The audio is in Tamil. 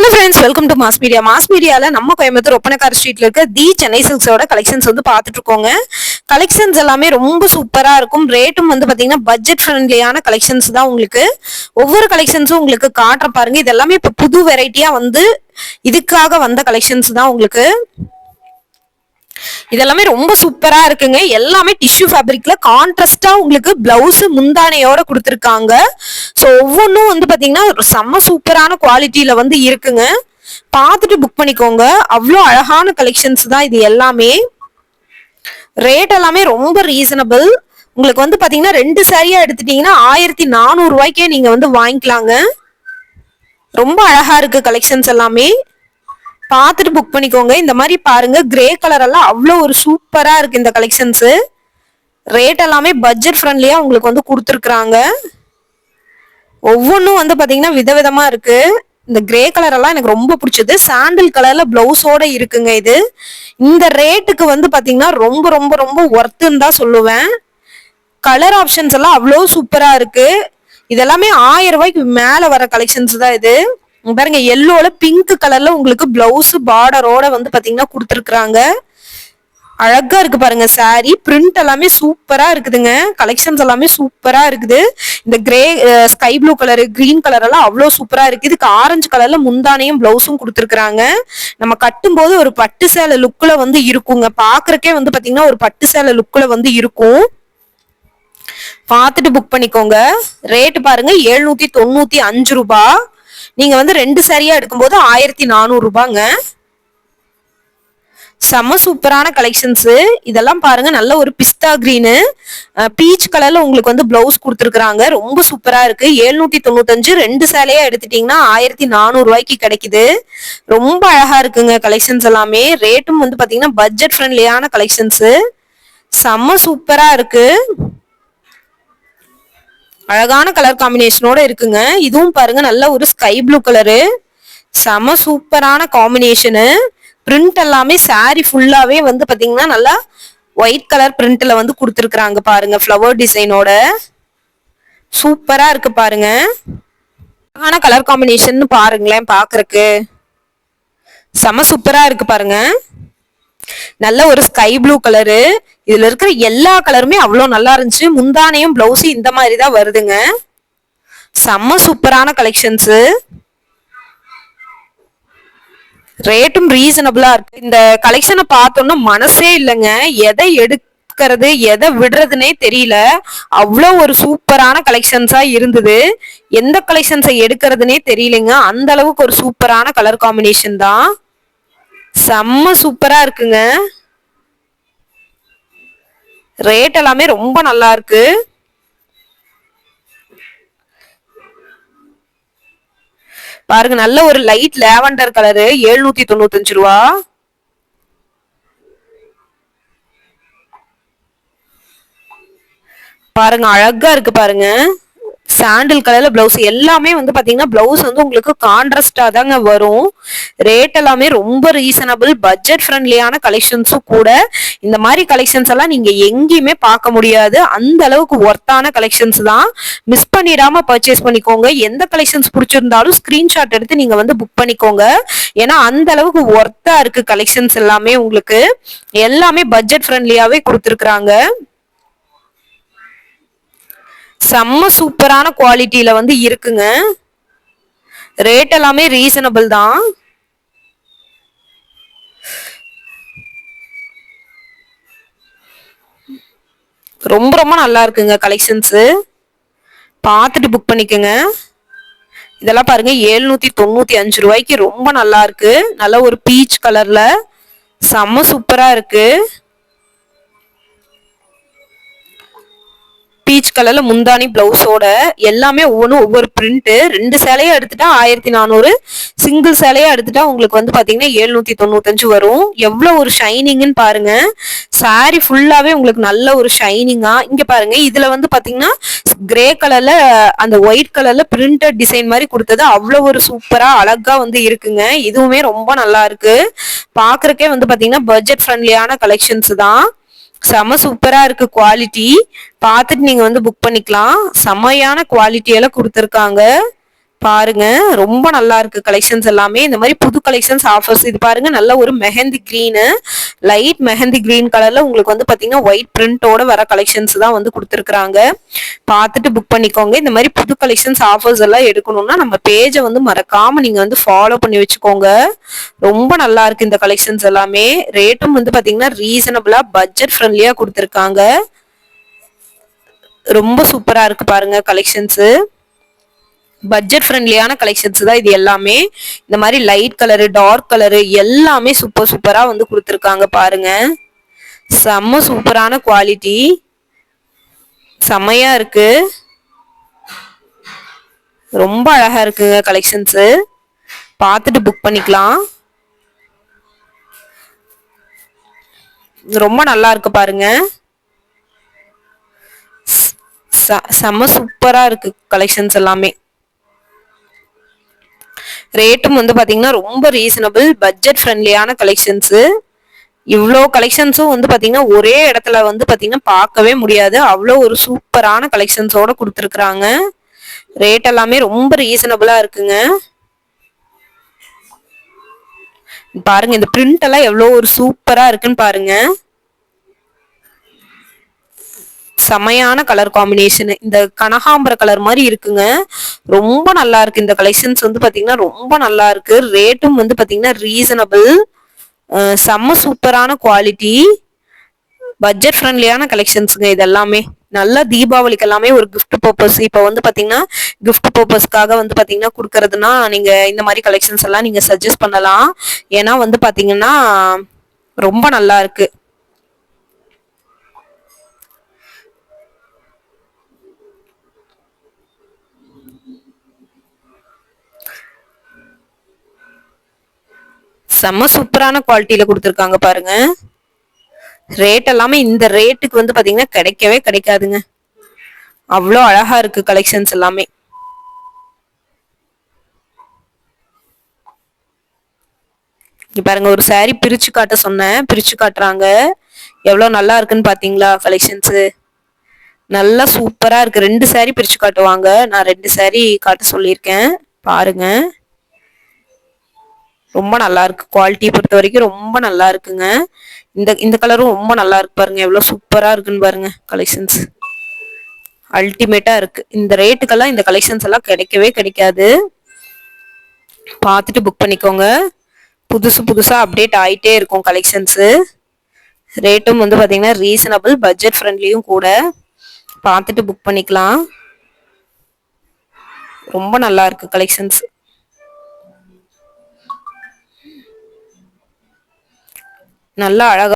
Hello friends welcome to mass media mass மீடியால நம்ம கோயம்புத்தூர் ஒப்பனக்கார ஸ்ட்ரீட்ல இருக்க தி சென்னை சில்க்ஸோட கலெக்ஷன்ஸ் வந்து பார்த்துட்டு இருக்கோங்க. கலெக்ஷன்ஸ் எல்லாமே ரொம்ப சூப்பரா இருக்கும். ரேட்டும் வந்து பாத்தீங்கன்னா பட்ஜெட் ஃப்ரெண்ட்லியான கலெக்ஷன்ஸ் தான் உங்களுக்கு. ஒவ்வொரு கலெக்ஷன்ஸும் உங்களுக்கு காட்டுற பாருங்க. இது எல்லாமே இப்ப புது வெரைட்டியா வந்து இதுக்காக வந்த கலெக்ஷன்ஸ் தான் உங்களுக்கு. இதெல்லாமே ரொம்ப சூப்பரா இருக்குங்க. எல்லாமே டிஷ்யூ ஃபேப்ரிக்ல கான்ட்ராஸ்டா உங்களுக்கு பிளவுஸ் முந்தானையோட கொடுத்துருக்காங்க. ஸோ ஒவ்வொன்றும் வந்து பாத்தீங்கன்னா செம்ம சூப்பரான குவாலிட்டியில வந்து இருக்குங்க. பார்த்துட்டு புக் பண்ணிக்கோங்க. அவ்வளோ அழகான கலெக்ஷன்ஸ் தான் இது எல்லாமே. ரேட் எல்லாமே ரொம்ப ரீசனபிள் உங்களுக்கு வந்து பாத்தீங்கன்னா ரெண்டு சாரியா எடுத்துட்டீங்கன்னா ஆயிரத்தி நானூறு ரூபாய்க்கே நீங்க வந்து வாங்கிக்கலாங்க. ரொம்ப அழகா இருக்கு கலெக்ஷன்ஸ் எல்லாமே. பார்த்துட்டு புக் பண்ணிக்கோங்க. இந்த மாதிரி பாருங்க கிரே கலர் எல்லாம் அவ்வளோ ஒரு சூப்பரா இருக்கு இந்த கலெக்ஷன்ஸு ரேட் எல்லாமே பட்ஜெட் ஃப்ரெண்ட்லியா உங்களுக்கு வந்து கொடுத்துருக்குறாங்க. ஒவ்வொன்றும் வந்து பார்த்தீங்கன்னா விதவிதமா இருக்கு. இந்த கிரே கலர் எல்லாம் எனக்கு ரொம்ப பிடிச்சது. சாண்டில் கலர்ல பிளவுஸோட இருக்குங்க இது. இந்த ரேட்டுக்கு வந்து பாத்தீங்கன்னா ரொம்ப ரொம்ப ரொம்ப ஒர்த்துன்னு தான் சொல்லுவேன். கலர் ஆப்ஷன்ஸ் எல்லாம் அவ்வளோ சூப்பரா இருக்கு. இதெல்லாமே ஆயிரம் ரூபாய்க்கு மேல வர கலெக்ஷன்ஸ் தான் இது. பாருங்க எல்லோல பிங்க் கலர்ல உங்களுக்கு பிளவுஸ் பார்டரோட வந்து பாத்தீங்கன்னா கொடுத்துருக்குறாங்க. அழகா இருக்கு பாருங்க சாரி பிரிண்ட் எல்லாமே சூப்பரா இருக்குதுங்க. கலெக்ஷன்ஸ் எல்லாமே சூப்பரா இருக்குது. இந்த grey sky blue colour green colour எல்லாம் அவ்வளோ சூப்பரா இருக்கு. இதுக்கு ஆரஞ்சு கலர்ல முந்தானையும் பிளவுஸும் கொடுத்துருக்குறாங்க. நம்ம கட்டும்போது ஒரு பட்டு சேலை லுக்ல வந்து இருக்குங்க. பாக்குறக்கே வந்து பாத்தீங்கன்னா ஒரு பட்டு சேலை லுக்ல வந்து இருக்கும். பார்த்துட்டு புக் பண்ணிக்கோங்க. ரேட்டு பாருங்க எழுநூத்தி தொண்ணூத்தி அஞ்சு ரூபாய் நீங்க வந்து ரெண்டு சாரியா எடுக்கும்போது ஆயிரத்தி நானூறு ரூபாங்க. செம்ம சூப்பரான கலெக்ஷன்ஸ் இதெல்லாம் பாருங்க நல்ல ஒரு பிஸ்தா கிரீனு பீச் கலர்ல உங்களுக்கு வந்து பிளவுஸ் கொடுத்துருக்குறாங்க. ரொம்ப சூப்பரா இருக்கு. எழுநூத்தி தொண்ணூத்தஞ்சு ரெண்டு சேலையா எடுத்துட்டீங்கன்னா ஆயிரத்தி நானூறு ரூபாய்க்கு கிடைக்குது. ரொம்ப அழகா இருக்குங்க கலெக்ஷன்ஸ் எல்லாமே. ரேட்டும் வந்து பாத்தீங்கன்னா பட்ஜெட் ஃப்ரெண்ட்லியான கலெக்ஷன்ஸ் செம்ம சூப்பரா இருக்கு. அழகான கலர் காம்பினேஷனோட இருக்குங்க. இதுவும் பாருங்க நல்ல ஒரு ஸ்கை ப்ளூ கலரு செம சூப்பரான காம்பினேஷனு பிரிண்ட் எல்லாமே சாரி ஃபுல்லாவே வந்து பாத்தீங்கன்னா நல்லா ஒயிட் கலர் பிரிண்ட்ல வந்து கொடுத்துருக்குறாங்க பாருங்க ஃப்ளவர் டிசைனோட சூப்பரா இருக்கு பாருங்க. அழகான கலர் காம்பினேஷன் பாருங்களேன் பாக்குறக்கு. செம சூப்பரா இருக்கு பாருங்க. நல்ல ஒரு ஸ்கை ப்ளூ கலரு இதுல இருக்கிற எல்லா கலருமே அவ்வளோ நல்லா இருந்துச்சு. முந்தானையும் பிளவுஸும் இந்த மாதிரி தான் வருதுங்க. செம்ம சூப்பரான கலெக்ஷன்ஸ் ரேட்டும் ரீசனபிளா இருக்கு. இந்த கலெக்ஷனை பார்த்தோன்னா மனசே இல்லைங்க. எதை எடுக்கிறது எதை விடுறதுனே தெரியல. அவ்வளோ ஒரு சூப்பரான கலெக்ஷன்ஸா இருந்தது. எந்த கலெக்ஷன்ஸை எடுக்கிறதுனே தெரியலைங்க. அந்த அளவுக்கு ஒரு சூப்பரான கலர் காம்பினேஷன் தான். செம்ம சூப்பரா இருக்குங்க. ரேட் எல்லாமே ரொம்ப நல்லா இருக்கு. பாருங்க நல்ல ஒரு லைட் லேவண்டர் கலரு எழுநூத்தி தொண்ணூத்தஞ்சு ரூபா. பாருங்க அழகா இருக்கு பாருங்க. சாண்டில் கலர்ல பிளவுஸ் எல்லாமே வந்து பாத்தீங்கன்னா பிளவுஸ் வந்து உங்களுக்கு கான்ட்ராஸ்டா தாங்க வரும். ரேட் எல்லாமே ரொம்ப ரீசனபிள் பட்ஜெட் ஃப்ரெண்ட்லியான கலெக்ஷன்ஸும் கூட. இந்த மாதிரி கலெக்ஷன்ஸ் எல்லாம் நீங்க எங்கேயுமே பார்க்க முடியாது. அந்த அளவுக்கு ஒர்த்தான கலெக்ஷன்ஸ் தான். மிஸ் பண்ணிடாம பர்ச்சேஸ் பண்ணிக்கோங்க. எந்த கலெக்ஷன்ஸ் பிடிச்சிருந்தாலும் ஸ்கிரீன்ஷாட் எடுத்து நீங்க வந்து புக் பண்ணிக்கோங்க. ஏன்னா அந்த அளவுக்கு ஒர்த்தா இருக்கு கலெக்ஷன்ஸ் எல்லாமே உங்களுக்கு. எல்லாமே பட்ஜெட் ஃப்ரெண்ட்லியாவே கொடுத்துருக்குறாங்க. செம்ம சூப்பரான குவாலிட்டியில வந்து இருக்குங்க. ரேட் எல்லாமே ரீசனபிள் தான். ரொம்ப ரொம்ப நல்லா இருக்குங்க கலெக்ஷன்ஸு பார்த்துட்டு புக் பண்ணிக்கோங்க. இதெல்லாம் பாருங்க எழுநூத்தி தொண்ணூத்தி அஞ்சு ரூபாய்க்கு ரொம்ப நல்லா இருக்கு. நல்ல ஒரு பீச் கலர்ல செம்ம சூப்பரா இருக்கு. பீச் கலர்ல முந்தானி பிளவுஸோட எல்லாமே ஒவ்வொன்றும் ஒவ்வொரு பிரிண்ட் ரெண்டு சேலையா எடுத்துட்டா ஆயிரத்தி நானூறு. சிங்கிள் சேலையா எடுத்துட்டா உங்களுக்கு வந்து பாத்தீங்கன்னா எழுநூத்தி தொண்ணூத்தஞ்சு வரும். எவ்வளவு ஒரு ஷைனிங்னு பாருங்க. சாரி ஃபுல்லாவே உங்களுக்கு நல்ல ஒரு ஷைனிங்கா இங்க பாருங்க இதுல வந்து பாத்தீங்கன்னா கிரே கலர்ல அந்த ஒயிட் கலர்ல பிரிண்டட் டிசைன் மாதிரி கொடுத்தது. அவ்வளவு ஒரு சூப்பரா அழகா வந்து இருக்குங்க. இதுவுமே ரொம்ப நல்லா இருக்கு. பாக்குறக்கே வந்து பாத்தீங்கன்னா பட்ஜெட் ஃப்ரெண்ட்லியான கலெக்ஷன்ஸ் தான். செம சூப்பரா இருக்கு குவாலிட்டி பார்த்துட்டு நீங்க வந்து புக் பண்ணிக்கலாம். செமையான குவாலிட்டியெல்லாம் கொடுத்துருக்காங்க. பாருங்க ரொம்ப நல்லா இருக்கு கலெக்ஷன்ஸ் எல்லாமே. இந்த மாதிரி புது கலெக்ஷன்ஸ் ஆஃபர்ஸ் இது பாருங்க நல்ல ஒரு mehndi green light mehndi green கலர்ல உங்களுக்கு வந்து பாத்தீங்கன்னா ஒயிட் பிரிண்டோட வர கலெக்ஷன்ஸ் தான் வந்து கொடுத்துருக்காங்க பார்த்துட்டு புக் பண்ணிக்கோங்க. இந்த மாதிரி புது கலெக்ஷன்ஸ் ஆஃபர்ஸ் எல்லாம் எடுக்கணும்னா நம்ம பேஜை வந்து மறக்காம நீங்க வந்து ஃபாலோ பண்ணி வச்சுக்கோங்க. ரொம்ப நல்லா இருக்கு இந்த கலெக்ஷன்ஸ் எல்லாமே. ரேட்டும் வந்து பாத்தீங்கன்னா ரீசனபிளா பட்ஜெட் ஃப்ரெண்ட்லியா கொடுத்துருக்காங்க. ரொம்ப சூப்பரா இருக்கு பாருங்க கலெக்ஷன்ஸ் பட்ஜெட் ஃப்ரெண்ட்லியான கலெக்ஷன்ஸ் தான் இது எல்லாமே. இந்த மாதிரி லைட் கலரு டார்க் கலரு எல்லாமே சூப்பர் சூப்பரா வந்து கொடுத்துருக்காங்க பாருங்க. செம்ம சூப்பரான குவாலிட்டி செம்மையா இருக்கு. ரொம்ப அழகா இருக்குங்க கலெக்ஷன்ஸ் பார்த்துட்டு புக் பண்ணிக்கலாம். ரொம்ப நல்லா இருக்கு பாருங்க. செம்ம சூப்பரா இருக்கு கலெக்ஷன்ஸ் எல்லாமே. ரேட்டும் வந்து பார்த்தீங்கன்னா ரொம்ப ரீசனபிள் பட்ஜெட் ஃப்ரெண்ட்லியான கலெக்ஷன்ஸு இவ்வளோ கலெக்ஷன்ஸும் வந்து பார்த்தீங்கன்னா ஒரே இடத்துல வந்து பார்த்தீங்கன்னா பார்க்கவே முடியாது. அவ்வளோ ஒரு சூப்பரான கலெக்ஷன்ஸோட கொடுத்துருக்குறாங்க. ரேட் எல்லாமே ரொம்ப ரீசனபிளாக இருக்குங்க. பாருங்க இந்த பிரிண்ட் எல்லாம் எவ்வளோ ஒரு சூப்பராக இருக்குன்னு பாருங்க. செமையான கலர் காம்பினேஷன் இந்த கனகாம்பர கலர் மாதிரி இருக்குங்க. ரொம்ப நல்லா இருக்கு. இந்த கலெக்ஷன்ஸ் வந்து பாத்தீங்கன்னா ரொம்ப நல்லா இருக்கு. ரேட்டும் வந்து பாத்தீங்கன்னா ரீசனபிள் செம்ம சூப்பரான குவாலிட்டி பட்ஜெட் ஃப்ரெண்ட்லியான கலெக்ஷன்ஸுங்க இது எல்லாமே நல்லா தீபாவளிக்கு எல்லாமே ஒரு கிஃப்ட் பர்பஸ் இப்போ வந்து பார்த்தீங்கன்னா கிஃப்ட் பர்பஸ்க்காக வந்து பார்த்தீங்கன்னா கொடுக்கறதுனா நீங்கள் இந்த மாதிரி கலெக்ஷன்ஸ் எல்லாம் நீங்கள் சஜஸ்ட் பண்ணலாம். ஏன்னா வந்து பார்த்தீங்கன்னா ரொம்ப நல்லா இருக்குது செம்ம சூப்பரான குவாலிட்டியில கொடுத்துருக்காங்க பாருங்க. ரேட் எல்லாமே இந்த ரேட்டுக்கு வந்து பாத்தீங்கன்னா கிடைக்கவே கிடைக்காதுங்க. அவ்வளோ அழகா இருக்கு கலெக்ஷன்ஸ் எல்லாமே. இங்க பாருங்க ஒரு சாரி பிரிச்சு காட்ட சொன்னேன். பிரிச்சு காட்டுறாங்க. எவ்வளவு நல்லா இருக்குன்னு பாத்தீங்களா கலெக்ஷன்ஸ் நல்லா சூப்பரா இருக்கு. ரெண்டு சாரி பிரிச்சு காட்டுவாங்க. நான் ரெண்டு சாரி காட்ட சொல்லியிருக்கேன். பாருங்க. ரொம்ப நல்லா இருக்கு. குவாலிட்டியை பொறுத்த வரைக்கும் ரொம்ப நல்லா இருக்குங்க. இந்த இந்த கலரும் ரொம்ப நல்லா இருக்கு பாருங்க. எவ்வளவு சூப்பரா இருக்குன்னு பாருங்க கலெக்ஷன்ஸ் அல்டிமேட்டா இருக்கு. இந்த ரேட்டுக்கெல்லாம் இந்த கலெக்ஷன்ஸ் எல்லாம் கிடைக்கவே கிடைக்காது. பார்த்துட்டு புக் பண்ணிக்கோங்க. புதுசு புதுசா அப்டேட் ஆயிட்டே இருக்கும் கலெக்ஷன்ஸு ரேட்டும் வந்து பாத்தீங்கன்னா ரீசனபிள் பட்ஜெட் ஃப்ரெண்ட்லியும் கூட. பார்த்துட்டு புக் பண்ணிக்கலாம். ரொம்ப நல்லா இருக்கு கலெக்ஷன்ஸ் நல்லா அழகா